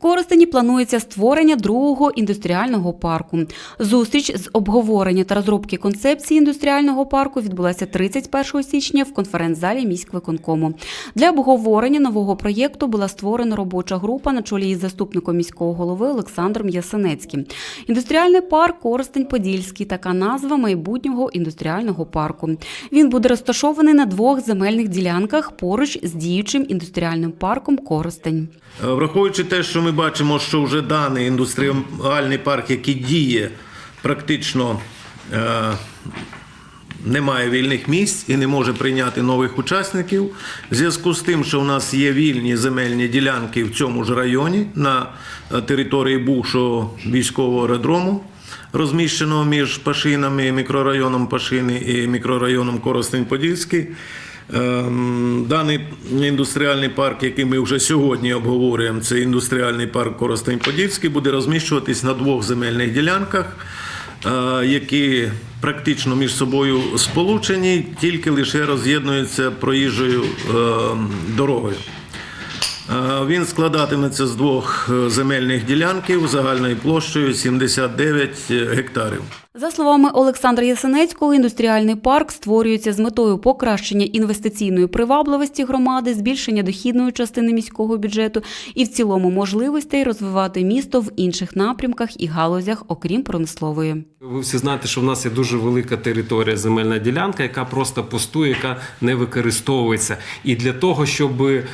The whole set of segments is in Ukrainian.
Коростені планується створення другого індустріального парку. Зустріч з обговорення та розробки концепції індустріального парку відбулася 31 січня в конференц-залі міськвиконкому. Для обговорення нового проєкту була створена робоча група на чолі із заступником міського голови Олександром Ясенецьким. Індустріальний парк Коростень-Подільський така назва майбутнього індустріального парку. Він буде розташований на двох земельних ділянках поруч з діючим індустріальним парком Коростень. Е, Враховуючи те, що ми бачимо, що вже даний індустріальний парк, який діє, практично е, немає вільних місць і не може прийняти нових учасників. В зв'язку з тим, що в нас є вільні земельні ділянки в цьому ж районі на е, території бувшого військового аеродрому, розміщеного між Пашинами, мікрорайоном Пашини і мікрорайоном Коростень-Подільський. Ем, Даний індустріальний парк, який ми вже сьогодні обговорюємо, це індустріальний парк Коростень-Подільський, буде розміщуватись на двох земельних ділянках, е, які практично між собою сполучені, тільки лише роз'єднуються проїжджою ем, дорогою. Е, Він складатиметься з двох е, земельних ділянків загальною площею 79 гектарів. За словами Олександра Ясенецького, індустріальний парк створюється з метою покращення інвестиційної привабливості громади, збільшення дохідної частини міського бюджету і в цілому можливостей розвивати місто в інших напрямках і галузях, окрім промислової. Ви всі знаєте, що в нас є дуже велика територія, земельна ділянка, яка просто пустує, яка не використовується. І для того, щоб е,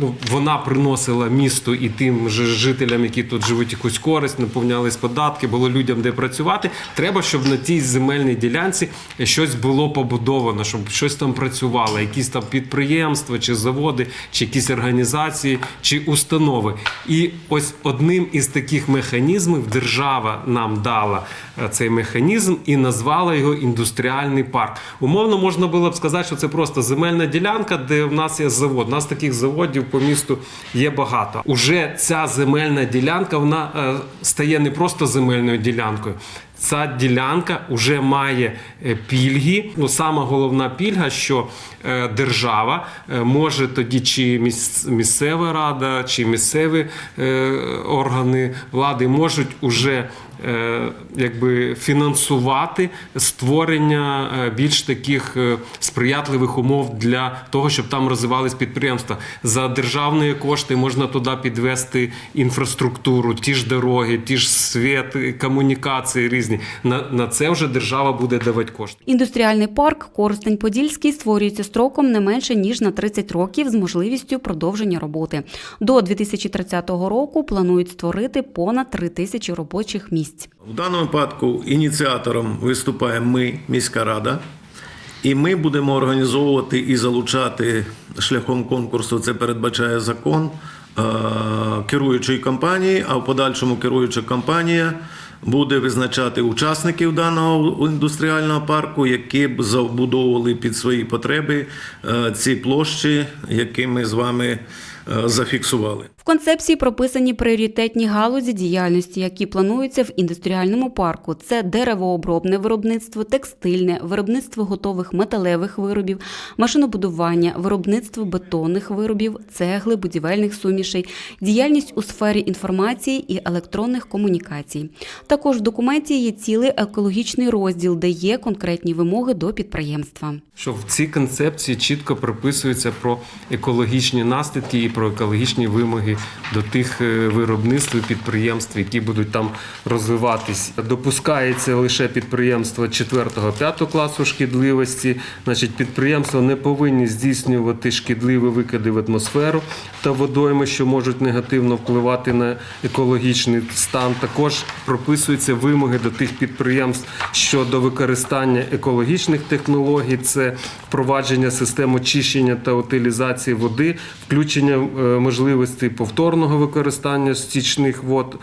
ну, вона приносила місту і тим же жителям, які тут живуть, якусь користь, наповнялись податки, було людям де працювати. Треба, щоб на тій земельній ділянці щось було побудовано, щоб щось там працювало, якісь там підприємства, чи заводи, чи якісь організації, чи установи. І ось одним із таких механізмів держава нам дала е, цей механізм і назвала його індустріальний парк. Умовно можна було б сказати, що це просто земельна ділянка, де в нас є завод. У нас таких заводів по місту є багато. Уже ця земельна ділянка вона е, стає не просто земельною ділянкою. Ця ділянка вже має е, пільги. Ну, сама головна пільга, що е, держава е, може тоді, чи місцева рада, чи місцеві органи влади можуть уже якби фінансувати створення більш таких сприятливих умов для того, щоб там розвивались підприємства. За державні кошти можна туди підвести інфраструктуру, ті ж дороги, ті ж світ, комунікації різні. На, на це вже держава буде давати кошти. Індустріальний парк Коростень-Подільський створюється строком не менше ніж на 30 років з можливістю продовження роботи. До 2030 року планують створити понад 3 тисячі робочих місць. В даному випадку ініціатором виступаємо ми, міська рада, і ми будемо організовувати і залучати шляхом конкурсу, це передбачає закон е, керуючої компанії, а в подальшому керуюча компанія буде визначати учасників даного індустріального парку, які б забудовували під свої потреби е, ці площі, які ми з вами зафіксували. В концепції прописані пріоритетні галузі діяльності, які плануються в індустріальному парку. Це деревообробне виробництво, текстильне, виробництво готових металевих виробів, машинобудування, виробництво бетонних виробів, цегли, будівельних сумішей, діяльність у сфері інформації і електронних комунікацій. Також в документі є цілий екологічний розділ, де є конкретні вимоги до підприємства. Що в цій концепції чітко прописується про екологічні наслідки і про екологічні вимоги до тих е, виробництв і підприємств, які будуть там розвиватись. Допускається лише підприємства 4-5 класу шкідливості. Значить, підприємства не повинні здійснювати шкідливі викиди в атмосферу та водойми, що можуть негативно впливати на екологічний стан. Також прописуються вимоги до тих підприємств щодо використання екологічних технологій. Це впровадження систем очищення та утилізації води, включення е, можливостей повторного використання стічних вод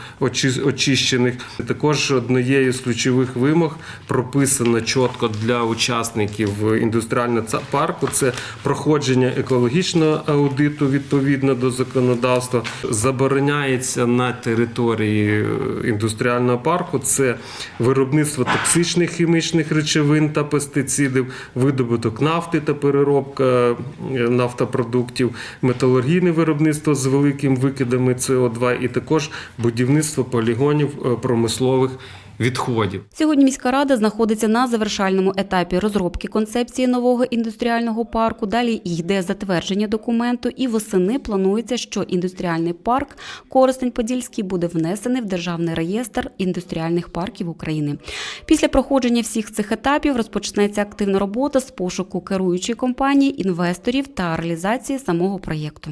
очищених. Також однією з ключових вимог прописано чітко для учасників індустріального парку це проходження екологічного аудиту відповідно до законодавства. Забороняється на території е, індустріального парку це виробництво токсичних хімічних речовин та пестицидів, видобуток нафти та переробка е, нафтопродуктів, металургійне виробництво з великими викидами СО2 і також будівництво полігонів е, промислових відходів. Сьогодні міська рада знаходиться на завершальному етапі розробки концепції нового індустріального парку. Далі йде затвердження документу, і восени планується, що індустріальний парк Коростень-Подільський буде внесений в державний реєстр індустріальних парків України. Після проходження всіх цих етапів розпочнеться активна робота з пошуку керуючої компанії, інвесторів та реалізації самого проєкту.